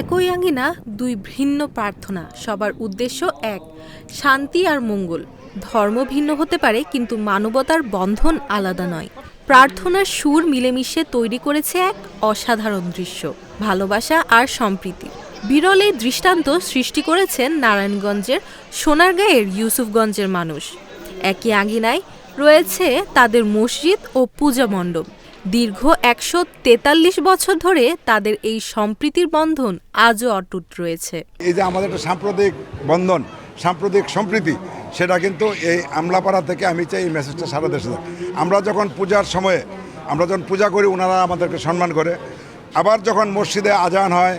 একই আঙ্গিনা দুই ভিন্ন প্রার্থনা, সবার উদ্দেশ্য এক, শান্তি আর মঙ্গল। ধর্ম ভিন্ন হতে পারে, কিন্তু মানবতার বন্ধন আলাদা নয়। প্রার্থনার সুর মিলেমিশে তৈরি করেছে এক অসাধারণ দৃশ্য, ভালোবাসা আর সম্প্রীতি। বিরল এই দৃষ্টান্ত সৃষ্টি করেছেন নারায়ণগঞ্জের সোনারগাঁয়ের ইউসুফগঞ্জের মানুষ। একই আঙ্গিনায় রয়েছে তাদের মসজিদ ও পূজা মণ্ডপ। দীর্ঘ একশো তেতাল্লিশ বছর ধরে তাদের এই সম্প্রীতির বন্ধন আজও অটুট রয়েছে। এই যে আমাদের একটা সাম্প্রদায়িক বন্ধন, সাম্প্রদায়িক সম্প্রীতি, সেটা কিন্তু এই আমলাপাড়া থেকে আমি চাই এই মেসেজটা সারা দেশে আমরা যখন পূজার সময়ে, আমরা যখন পূজা করি ওনারা আমাদেরকে সম্মান করে। আবার যখন মসজিদে আজান হয়,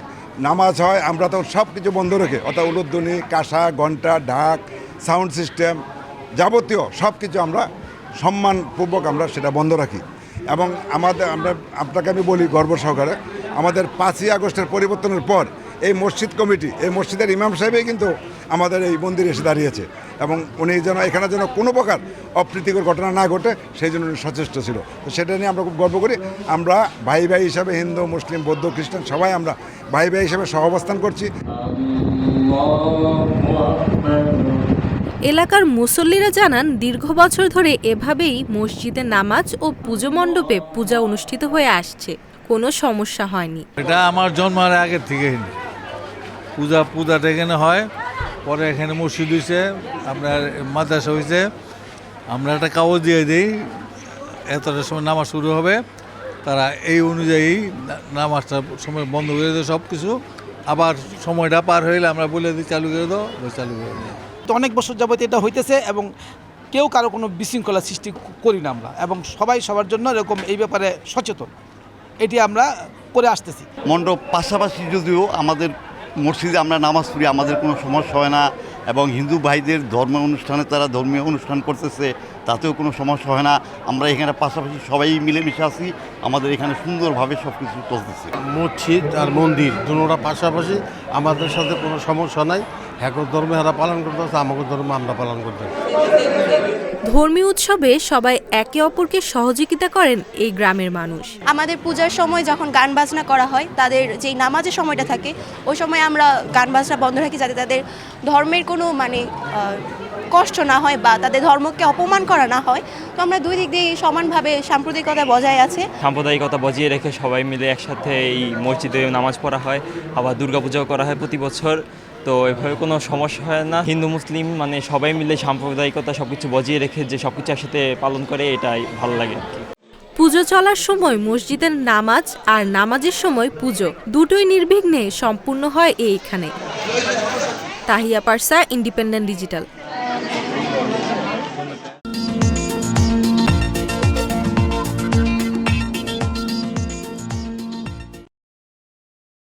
নামাজ হয়, আমরা তখন সব কিছু বন্ধ রেখে, অর্থাৎ উলুধ্বনি, কাঁসা ঘণ্টা ঢাক সাউন্ড সিস্টেম যাবতীয় সব কিছু আমরা সম্মানপূর্বক আমরা সেটা বন্ধ রাখি। এবং আমাদের, আমরা, আপনাকে আমি বলি গর্ব সহকারে, আমাদের পাঁচই আগস্টের পরিবর্তনের পর এই মসজিদ কমিটি, এই মসজিদের ইমাম সাহেবই কিন্তু আমাদের এই মন্দিরে এসে দাঁড়িয়েছে। এবং উনি যেন, এখানে যেন কোনো প্রকার অপ্রীতিকর ঘটনা না ঘটে, সেই জন্য উনি সচেষ্ট ছিল। তো সেটা নিয়ে আমরা খুব গর্ব করি। আমরা ভাই ভাই হিসাবে হিন্দু, মুসলিম, বৌদ্ধ, খ্রিস্টান, সবাই আমরা ভাই ভাই হিসাবে সহাবস্থান করছি। এলাকার মুসল্লিরা জানান, দীর্ঘ বছর ধরে এভাবেই মসজিদে নামাজ ও পুজো মণ্ডপে পূজা অনুষ্ঠিত হয়ে আসছে। কোনো সমস্যা হয়নি। এটা আমার জন্মের আগের থেকে পূজা পূজাটা এখানে হয়, পরে এখানে মসজিদ হয়েছে আপনার মাদ্রাসা হয়েছে আমরা একটা কাগজ দিয়ে দিই, এতটা সময় নামাজ শুরু হবে। তারা এই অনুযায়ী নামাজটা সময় বন্ধ করে দেয় সব কিছু আবার সময়টা পার হইলে আমরা বলে দিই চালু করে দাও চালু করে দিই তো অনেক বছর যাবত এটা হইতেছে এবং কেউ কারও কোনো বিশৃঙ্খলা সৃষ্টি করি না আমরা এবং সবাই সবার জন্য এরকম এই ব্যাপারে সচেতন। এটি আমরা করে আসতেছি। মণ্ডপ পাশাপাশি যদিও আমাদের মসজিদে আমরা নামাজ পড়ি আমাদের কোনো সমস্যা হয় না। এবং হিন্দু ভাইদের ধর্ম অনুষ্ঠানে তারা ধর্মীয় অনুষ্ঠান করতেছে, তাতেও কোনো সমস্যা হয় না। আমরা এখানে পাশাপাশি সবাই মিলেমিশে আছি, আমাদের এখানে সুন্দরভাবে সব কিছু চলতেছে। মসজিদ আর মন্দির দুটা পাশাপাশি আমাদের সাথে কোনো সমস্যা নাই। হ্যাকর ধর্মে এরা পালন করতেছে আমাকে ধর্ম আমরা পালন করতেছি ধর্মীয় উৎসবে সবাই একে অপরকে সহযোগিতা করেন এই গ্রামের মানুষ। আমাদের পূজার সময় যখন গান বাজনা করা হয় তাদের যেই নামাজের সময়টা থাকে ওই সময় আমরা গান বাজনা বন্ধ রাখি যাতে তাদের ধর্মের কোনো মানে কষ্ট না হয় বা তাদের ধর্মকে অপমান করা না হয়। তো আমরা দুই দিক দিয়ে সমানভাবে সাম্প্রদায়িকতা বজায় আছে। সাম্প্রদায়িকতা বজিয়ে রেখে সবাই মিলে একসাথে এই মসজিদে নামাজ পড়া হয় আবার দুর্গাপূজাও করা হয় প্রতি বছর। তো এভাবে কোনো সমস্যা হয় না। হিন্দু, মুসলিম মানে সবাই মিলে সাম্প্রদায়িকতা সবকিছু বজিয়ে রেখে যে সবকিছু একসাথে পালন করে, এটাই ভালো লাগে পুজো চলার সময় মসজিদের নামাজ আর নামাজের সময় পুজো দুটোই নির্বিঘ্নে সম্পূর্ণ হয় এইখানে। Tahiya পারসা independent digital